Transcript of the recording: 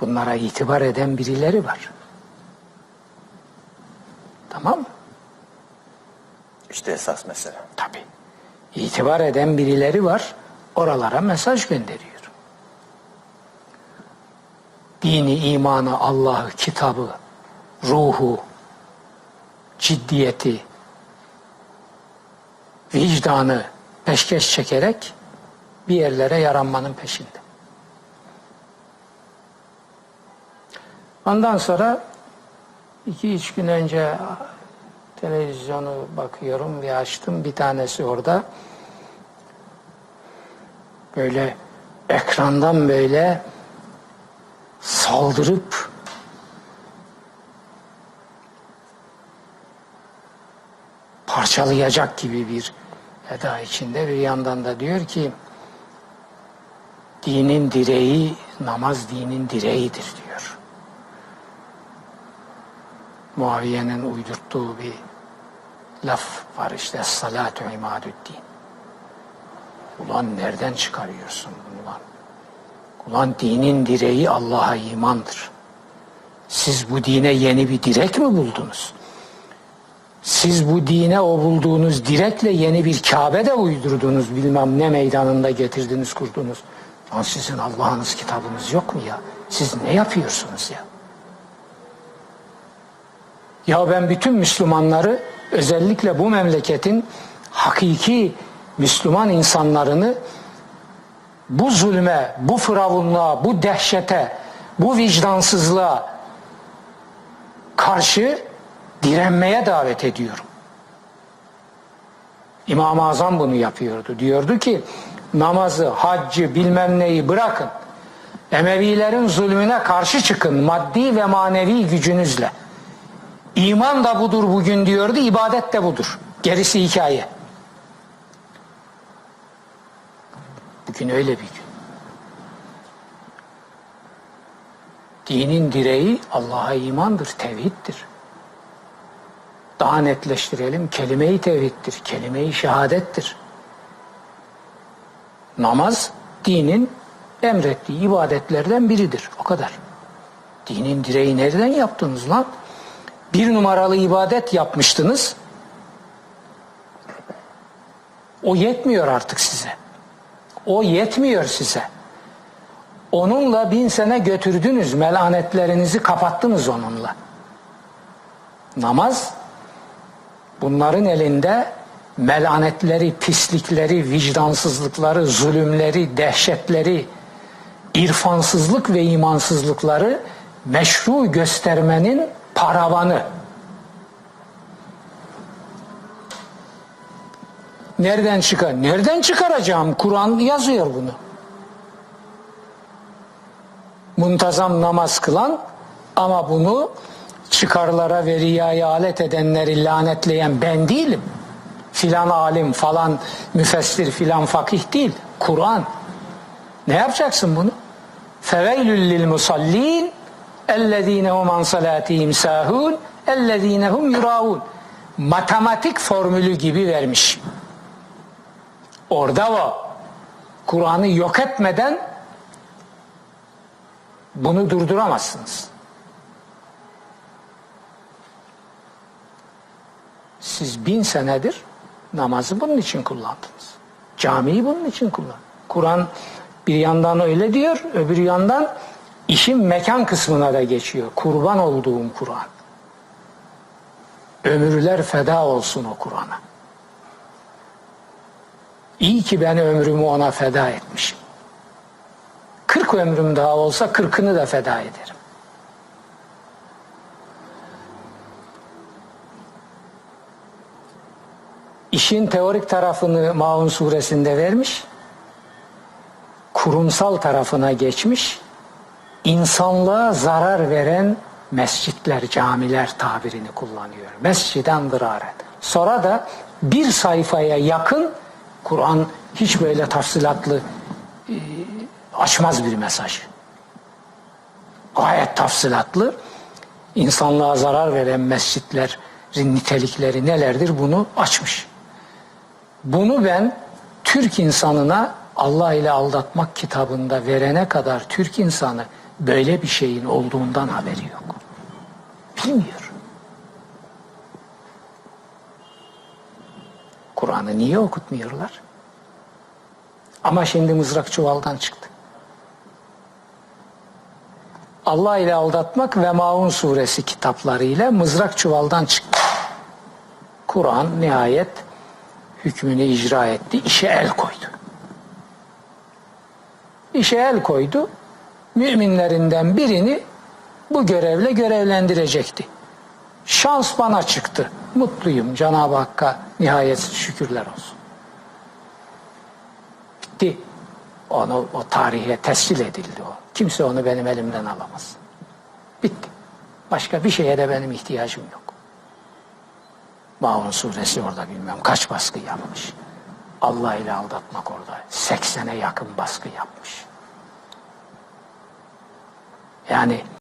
Bunlara itibar eden birileri var. Tamam mı? İşte esas mesele. Tabii. İtibar eden birileri var. Oralara mesaj gönderiyor. Dini, imanı, Allah'ı, kitabı, ruhu, ciddiyeti, vicdanı peşkeş çekerek bir yerlere yaranmanın peşinde. Ondan sonra iki üç gün önce televizyonu bakıyorum bir açtım. Bir tanesi orada. Böyle ekrandan böyle saldırıp parçalayacak gibi bir eda içinde. Bir yandan da diyor ki dinin direği namaz dinin direğidir diyor. Muaviye'nin uydurttuğu bir laf var işte salatu imadüddin. Ulan nereden çıkarıyorsun bunu lan? Ulan dinin direği Allah'a imandır. Siz bu dine yeni bir direk mi buldunuz? Siz bu dine o bulduğunuz direkle yeni bir Kabe de uydurdunuz bilmem ne meydanında getirdiniz kurdunuz. Lan sizin Allah'ınız kitabınız yok mu ya? Siz ne yapıyorsunuz ya? Ya ben bütün Müslümanları özellikle bu memleketin hakiki Müslüman insanlarını bu zulme, bu firavunluğa, bu dehşete, bu vicdansızlığa karşı direnmeye davet ediyorum. İmam-ı Azam bunu yapıyordu. Diyordu ki namazı, haccı, bilmem neyi bırakın. Emevilerin zulmüne karşı çıkın maddi ve manevi gücünüzle. İman da budur bugün diyordu, ibadet de budur. Gerisi hikaye. Bugün öyle bir gün. Dinin direği Allah'a imandır, tevhiddir. Daha netleştirelim, kelime-i tevhiddir, kelime-i şehadettir. Namaz, dinin emrettiği ibadetlerden biridir. O kadar. Dinin direği nereden yaptınız lan? Bir numaralı ibadet yapmıştınız. O yetmiyor artık size. O yetmiyor size. Onunla bin sene götürdünüz, melanetlerinizi kapattınız onunla. Namaz, bunların elinde melanetleri, pislikleri, vicdansızlıkları, zulümleri, dehşetleri, irfansızlık ve imansızlıkları meşru göstermenin paravanı. Nereden çıkar? Nereden çıkaracağım? Kur'an yazıyor bunu. Muntazam namaz kılan ama bunu çıkarlara ve riyaya alet edenleri lanetleyen ben değilim. Filan alim falan müfessir filan fakih değil. Kur'an. Ne yapacaksın bunu? Feveylül lil musallin hum an salatihim sahun ellezine hum yuraun. Matematik formülü gibi vermiş. Orada o. Kur'an'ı yok etmeden bunu durduramazsınız. Siz bin senedir namazı bunun için kullandınız. Camiyi bunun için kullan. Kur'an bir yandan öyle diyor, öbür yandan işin mekan kısmına da geçiyor. Kurban olduğum Kur'an. Ömürler feda olsun o Kur'an'a. İyi ki ben ömrümü ona feda etmişim. Kırk ömrüm daha olsa kırkını da feda ederim. İşin teorik tarafını Maun suresinde vermiş. Kurumsal tarafına geçmiş. İnsanlığa zarar veren mescitler, camiler tabirini kullanıyor. Mesciden dıraren. Sonra da bir sayfaya yakın Kur'an hiç böyle tafsilatlı e, açmaz bir mesaj. Gayet tafsilatlı. İnsanlığa zarar veren mescitlerin nitelikleri nelerdir bunu açmış. Bunu ben Türk insanına Allah ile aldatmak kitabında verene kadar Türk insanı böyle bir şeyin olduğundan haberi yok. Bilmiyor. Kur'an'ı niye okutmuyorlar? Ama şimdi mızrak çuvaldan çıktı. Allah ile aldatmak ve Maun suresi kitaplarıyla mızrak çuvaldan çıktı. Kur'an nihayet hükmünü icra etti, işe el koydu. İşe el koydu, müminlerinden birini bu görevle görevlendirecekti. Şans bana çıktı. Mutluyum Cenab-ı Hakk'a nihayetsiz şükürler olsun. Bitti. Onu o tarihe tescil edildi o. Kimse onu benim elimden alamaz. Bitti. Başka bir şeye de benim ihtiyacım yok. Maun suresi orada bilmem kaç baskı yapmış. Allah ile aldatmak orada 80'e yakın baskı yapmış. Yani